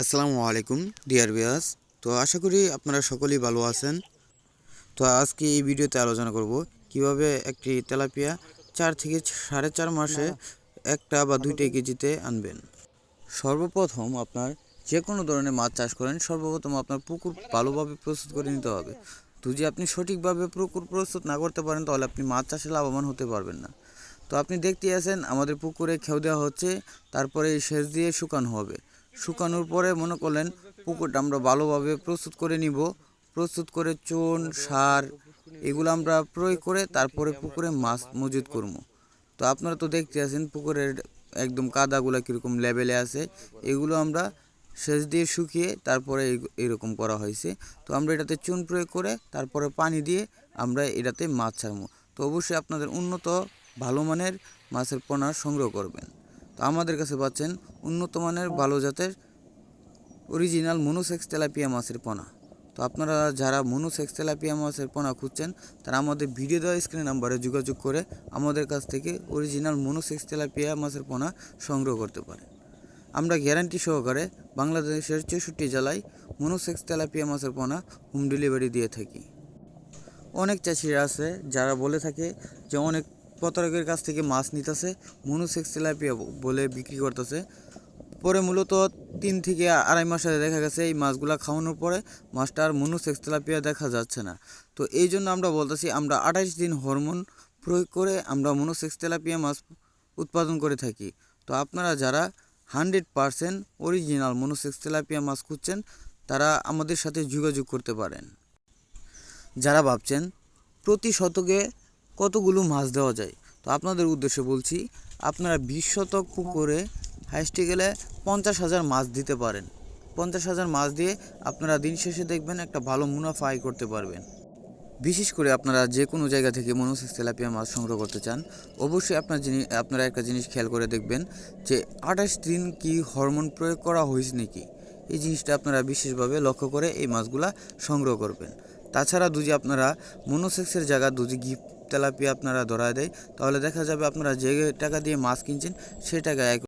আসসালামু আলাইকুম, ডিয়ার বিয়াস তো আশা করি আপনারা সকলেই ভালো আছেন। তো আজকে এই ভিডিওতে আলোচনা করব কীভাবে একটি তেলাপিয়া চার থেকে সাড়ে চার মাসে একটা বা দুইটা কেজিতে আনবেন। সর্বপ্রথম আপনার যে কোনো ধরনের মাছ চাষ করেন, সর্বপ্রথম আপনার পুকুর ভালোভাবে প্রস্তুত করে নিতে হবে। তো যদি আপনি সঠিকভাবে পুকুর প্রস্তুত না করতে পারেন, তাহলে আপনি মাছ চাষে লাভবান হতে পারবেন না। তো আপনি দেখতেই আছেন, আমাদের পুকুরে খেউ দেওয়া হচ্ছে, তারপরে সেচ দিয়ে শুকানো হবে। শুকানোর পরে মনে করলেন, পুকুরটা আমরা ভালোভাবে প্রস্তুত করে নিব। প্রস্তুত করে চুন, সার এগুলো আমরা প্রয়োগ করে তারপরে পুকুরে মাছ মজুত করব। তো আপনারা তো দেখতে আছেন, পুকুরের একদম কাদাগুলো কীরকম লেভেলে আছে। এগুলো আমরা সেচ দিয়ে শুকিয়ে তারপরে এরকম করা হয়েছে। তো আমরা এটাতে চুন প্রয়োগ করে তারপরে পানি দিয়ে আমরা এটাতে মাছ ছাড়বো। তো অবশ্যই আপনাদের উন্নত, ভালো মানের মাছের পোনা সংগ্রহ করবেন। তো আমাদের কাছে পাচ্ছেন উন্নত মানের ভালো জাতের অরিজিনাল মনোসেক্স তেলাপিয়া মাছের পোনা। তো আপনারা যারা মনোসেক্স তেলাপিয়া মাছের পোনা খুঁজছেন, তারা আমাদের ভিডিও দেওয়া স্ক্রিন নাম্বারে যোগাযোগ করে আমাদের কাছ থেকে অরিজিনাল মনোসেক্স তেলাপিয়া মাছের পোনা সংগ্রহ করতে পারেন। আমরা গ্যারান্টি সহকারে বাংলাদেশের চৌষট্টি জেলায় মনোসেক্স তেলাপিয়া মাছের পোনা হোম ডেলিভারি দিয়ে থাকি। অনেক চাষিরা আছে যারা বলে থাকে যে অনেক প্রতারকের কাছ থেকে মাছ নিতেছে, মনোসেক্স তেলাপিয়া বলে বিক্রি করতেছে। পরে মূলত তিন থেকে আড়াই মাস আগে দেখা গেছে, এই মাছগুলা খাওয়ানোর পরে মাছটা আর মনোসেক্স তেলাপিয়া দেখা যাচ্ছে না। তো এই জন্য আমরা বলতেছি, আমরা আঠাইশ দিন হরমোন প্রয়োগ করে আমরা মনোসেক্স তেলাপিয়া মাছ উৎপাদন করে থাকি। তো আপনারা যারা hundred percent original monosex tilapia মাছ খুঁজছেন, তারা আমাদের সাথে যোগাযোগ করতে পারেন। যারা ভাবছেন, প্রতি শতকে কতগুলো মাছ দেওয়া যায়? তো আপনাদের উদ্দেশ্যে বলছি, আপনারা বিশ শতক পুকুরে হাইস্টে গেলে পঞ্চাশ হাজার মাছ দিতে পারেন। পঞ্চাশ হাজার মাছ দিয়ে আপনারা দিন শেষে দেখবেন একটা ভালো মুনাফা আয় করতে পারবেন। বিশেষ করে আপনারা যে কোনো জায়গা থেকে মনোসেক্স তেলাপিয়া মাছ সংগ্রহ করতে চান, অবশ্যই আপনার জিনিস, আপনারা একটা জিনিস খেয়াল করে দেখবেন যে আঠাশ দিন কি হরমোন প্রয়োগ করা হয়েছে নাকি? এই জিনিসটা আপনারা বিশেষভাবে লক্ষ্য করে এই মাছগুলা সংগ্রহ করবেন। তাছাড়া দুজি আপনারা মনোসেক্সের জায়গা দুজি গিফট তেলাপিয়া আপনারা ধরা দেয়। তাহলে দেখা যাবে আপনারা যে টাকা দিয়ে মাছ কিনছেন, সেই টাকা এক